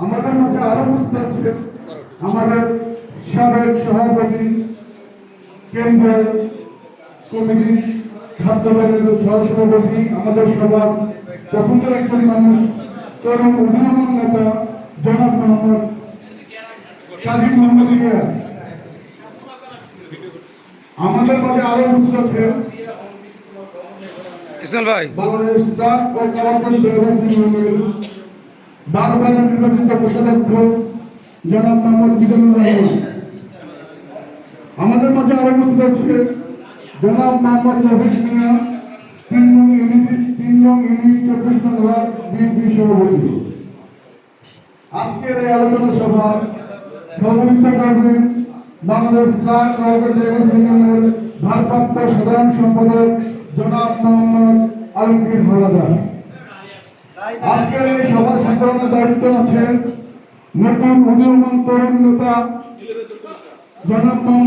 আমাদের মধ্যে আরও উপস্থিত আছে আমাদের সাবেক সভাপতি কেন্দ্রের কমিটি খাদ্য সহসভাপতি আমাদের সবার পছন্দের একজন মানুষ তরুণ উদীয়মান নেতা জনাব মোহাম্মদ কাজী মোহাম্মদ ইলিয়াস আমাদের মাঝে আরও উপস্থিত আছে ইসমাইল ভাই। বাংলাদেশ ট্রাক ও ইউনিয়নের বারবার নির্বাচিত কোষাধ্যক্ষ জনাব মোহাম্মদ মিজানুর আমাদের মাঝে আরও উপস্থিত আছে জনাব মোহাম্মদ রফিক মিয়া তিন ইউনিট তিন ইউনিট চব্বিশ নং বিএনপি সভাপতি। আজকের এই আলোচনা সভা সভাপতিত্ব করবেন বাংলাদেশ ট্রাক কারখানা ড্রাইভার্স ইউনিয়নের ভারপ্রাপ্ত সাধারণ সম্পাদক জনাব মোহাম্মদ আলমগীর হাওলাদার। আজকের এই সভার আছেন। নতুন উদীয়মান তরুণ নেতা। জনাব